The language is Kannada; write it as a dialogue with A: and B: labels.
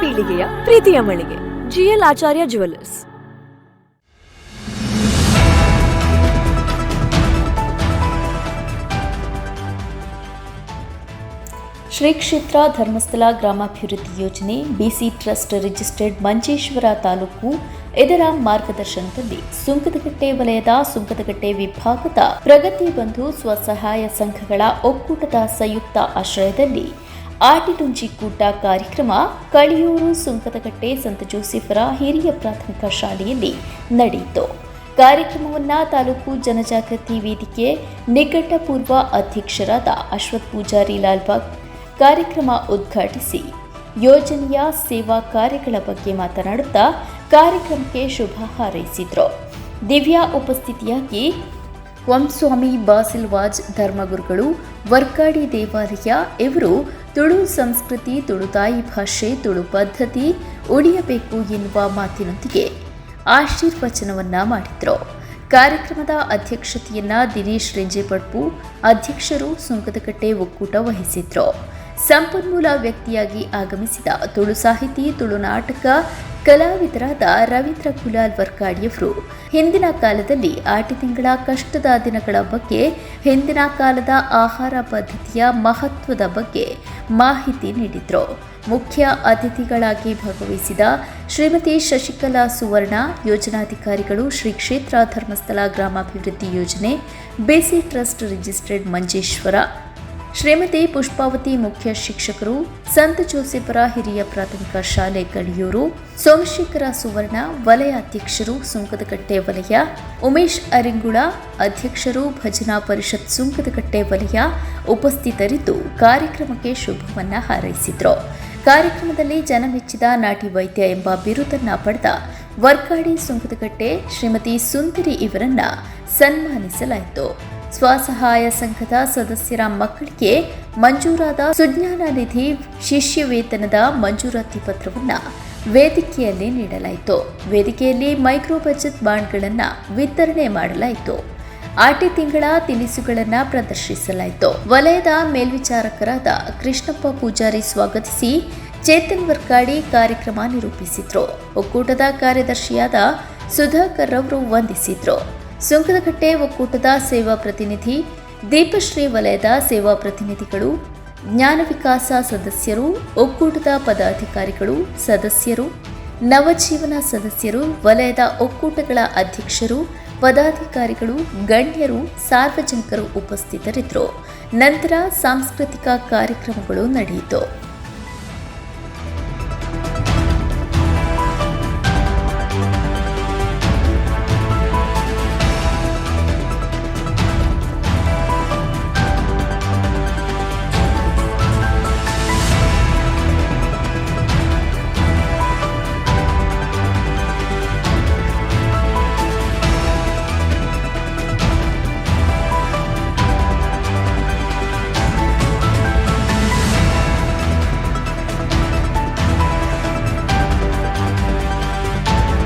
A: ಪೀಳಿಗೆಯ ಪ್ರೀತಿಯ ಮಳಿಗೆ. ಜಿಎಲ್ ಆಚಾರ್ಯ ಜುವೆಲ್ಲರ್ಸ್
B: ಶ್ರೀ ಕ್ಷೇತ್ರ ಧರ್ಮಸ್ಥಳ ಗ್ರಾಮಾಭಿವೃದ್ಧಿ ಯೋಜನೆ BC trust registered Manjeshwar taluk ಇದರ ಮಾರ್ಗದರ್ಶನದಲ್ಲಿ ಸುಂಕದಕಟ್ಟೆ ವಲಯದ ಸುಂಕದಕಟ್ಟೆ ವಿಭಾಗದ ಪ್ರಗತಿ ಬಂಧು ಸ್ವಸಹಾಯ ಸಂಘಗಳ ಒಕ್ಕೂಟದ ಸಂಯುಕ್ತ ಆಶ್ರಯದಲ್ಲಿ ಆಟಿಡುಂಜಿ ಕೂಟ ಕಾರ್ಯಕ್ರಮ ಕಳಿಯೂರು ಸುಂಕದಕಟ್ಟೆ ಸಂತ ಜೋಸೆಫರ ಹಿರಿಯ ಪ್ರಾಥಮಿಕ ಶಾಲೆಯಲ್ಲಿ ನಡೆಯಿತು. ಕಾರ್ಯಕ್ರಮವನ್ನು ತಾಲೂಕು ಜನಜಾಗೃತಿ ವೇದಿಕೆ ನಿಕಟಪೂರ್ವ ಅಧ್ಯಕ್ಷರಾದ ಅಶ್ವಥ್ ಪೂಜಾರಿ ಲಾಲ್ಬಾಗ್ ಕಾರ್ಯಕ್ರಮ ಉದ್ಘಾಟಿಸಿ ಯೋಜನೆಯ ಸೇವಾ ಕಾರ್ಯಗಳ ಬಗ್ಗೆ ಮಾತನಾಡುತ್ತಾ ಕಾರ್ಯಕ್ರಮಕ್ಕೆ ಶುಭ ಹಾರೈಸಿದರು. ದಿವ್ಯಾ ಉಪಸ್ಥಿತಿಯಾಗಿ ವಂಸ್ವಾಮಿ ಬಾಸಿಲ್ವಾಜ್ ಧರ್ಮಗುರುಗಳು ವರ್ಕಾಡಿ ದೇವಾಲಯ ಇವರು ತುಳು ಸಂಸ್ಕೃತಿ, ತುಳು ತಾಯಿ ಭಾಷೆ, ತುಳು ಪದ್ಧತಿ, ಉಳಿಯಬೇಕು ಎನ್ನುವ ಮಾತಿನೊಂದಿಗೆ ಆಶೀರ್ವಚನವನ್ನ ಮಾಡಿದ್ರು. ಕಾರ್ಯಕ್ರಮದ ಅಧ್ಯಕ್ಷತೆಯನ್ನ ದಿನೇಶ್ ರೆಂಜೆಪಡ್ಪು, ಅಧ್ಯಕ್ಷರು ಸುಂಕದಕಟ್ಟೆ ಒಕ್ಕೂಟ ವಹಿಸಿದ್ರು. ಸಂಪನ್ಮೂಲ ವ್ಯಕ್ತಿಯಾಗಿ ಆಗಮಿಸಿದ ತುಳು ಸಾಹಿತಿ, ತುಳು ನಾಟಕ ಕಲಾವಿದರಾದ ರವೀಂದ್ರ ಕುಲಾಲ್ ವರ್ಕಾಡಿಯವರು ಹಿಂದಿನ ಕಾಲದಲ್ಲಿ ಆಟಿ ತಿಂಗಳ ಕಷ್ಟದ ದಿನಗಳ ಬಗ್ಗೆ, ಹಿಂದಿನ ಕಾಲದ ಆಹಾರ ಪದ್ಧತಿಯ ಮಹತ್ವದ ಬಗ್ಗೆ ಮಾಹಿತಿ ನೀಡಿದರು. ಮುಖ್ಯ ಅತಿಥಿಗಳಾಗಿ ಭಾಗವಹಿಸಿದ ಶ್ರೀಮತಿ ಶಶಿಕಲಾ ಸುವರ್ಣ, ಯೋಜನಾಧಿಕಾರಿಗಳು ಶ್ರೀ ಕ್ಷೇತ್ರ ಧರ್ಮಸ್ಥಳ ಗ್ರಾಮಾಭಿವೃದ್ಧಿ ಯೋಜನೆ, BC trust registered Manjeshwar Shrimati Pushpavati ಮುಖ್ಯ ಶಿಕ್ಷಕರು, ಸಂತ ಜೋಸೆಫರ ಹಿರಿಯ ಪ್ರಾಥಮಿಕ ಶಾಲೆ ಗಡಿಯೂರು ಸೋಮಶೇಖರ ಸುವರ್ಣ ವಲಯ ಅಧ್ಯಕ್ಷರು ಸುಂಕದಕಟ್ಟೆ ವಲಯ, ಉಮೇಶ್ ಅರಿಂಗುಳ ಅಧ್ಯಕ್ಷರು ಭಜನಾ ಪರಿಷತ್ ಸುಂಕದಕಟ್ಟೆ ವಲಯ ಉಪಸ್ಥಿತರಿದ್ದು ಕಾರ್ಯಕ್ರಮಕ್ಕೆ ಶುಭವನ್ನ ಹಾರೈಸಿದ್ರು. ಕಾರ್ಯಕ್ರಮದಲ್ಲಿ ಜನಮೆಚ್ಚಿದ ನಾಟಿ ವೈದ್ಯ ಎಂಬ ಬಿರುದನ್ನ ಪಡೆದ ವರ್ಕಾಡಿ ಸುಂಕದಕಟ್ಟೆ ಶ್ರೀಮತಿ ಸುಂದರಿ ಇವರನ್ನ ಸನ್ಮಾನಿಸಲಾಯಿತು. ಸ್ವಸಹಾಯ ಸಂಘದ ಸದಸ್ಯರ ಮಕ್ಕಳಿಗೆ ಮಂಜೂರಾದ ಸುಜ್ಞಾನ ನಿಧಿ ಶಿಷ್ಯ ವೇತನದ ಮಂಜೂರಾತಿ ಪತ್ರವನ್ನು ವೇದಿಕೆಯಲ್ಲಿ ನೀಡಲಾಯಿತು. ವೇದಿಕೆಯಲ್ಲಿ ಮೈಕ್ರೋ ಬಜೆಟ್ ಬಾಂಡ್ಗಳನ್ನು ವಿತರಣೆ ಮಾಡಲಾಯಿತು. ಆಟಿ ತಿಂಗಳ ತಿನಿಸುಗಳನ್ನು ಪ್ರದರ್ಶಿಸಲಾಯಿತು. ವಲಯದ ಮೇಲ್ವಿಚಾರಕರಾದ ಕೃಷ್ಣಪ್ಪ ಪೂಜಾರಿ ಸ್ವಾಗತಿಸಿ ಚೇತನ್ ವರ್ಕಾಡಿ ಕಾರ್ಯಕ್ರಮ ನಿರೂಪಿಸಿದ್ರು. ಒಕ್ಕೂಟದ ಕಾರ್ಯದರ್ಶಿಯಾದ ಸುಧಾಕರ್ ಅವರು ವಂದಿಸಿದ್ರು. ಸುಂಕದಕಟ್ಟೆ ಒಕ್ಕೂಟದ ಸೇವಾ ಪ್ರತಿನಿಧಿ, ದೀಪಶ್ರೀ ವಲಯದ ಸೇವಾ ಪ್ರತಿನಿಧಿಗಳು, ಜ್ಞಾನ ವಿಕಾಸ ಸದಸ್ಯರು, ಒಕ್ಕೂಟದ ಪದಾಧಿಕಾರಿಗಳು, ಸದಸ್ಯರು, ನವಜೀವನ ಸದಸ್ಯರು, ವಲಯದ ಒಕ್ಕೂಟಗಳ ಅಧ್ಯಕ್ಷರು, ಪದಾಧಿಕಾರಿಗಳು, ಗಣ್ಯರು, ಸಾರ್ವಜನಿಕರು ಉಪಸ್ಥಿತರಿದ್ದರು. ನಂತರ ಸಾಂಸ್ಕೃತಿಕ ಕಾರ್ಯಕ್ರಮಗಳು ನಡೆಯಿತು.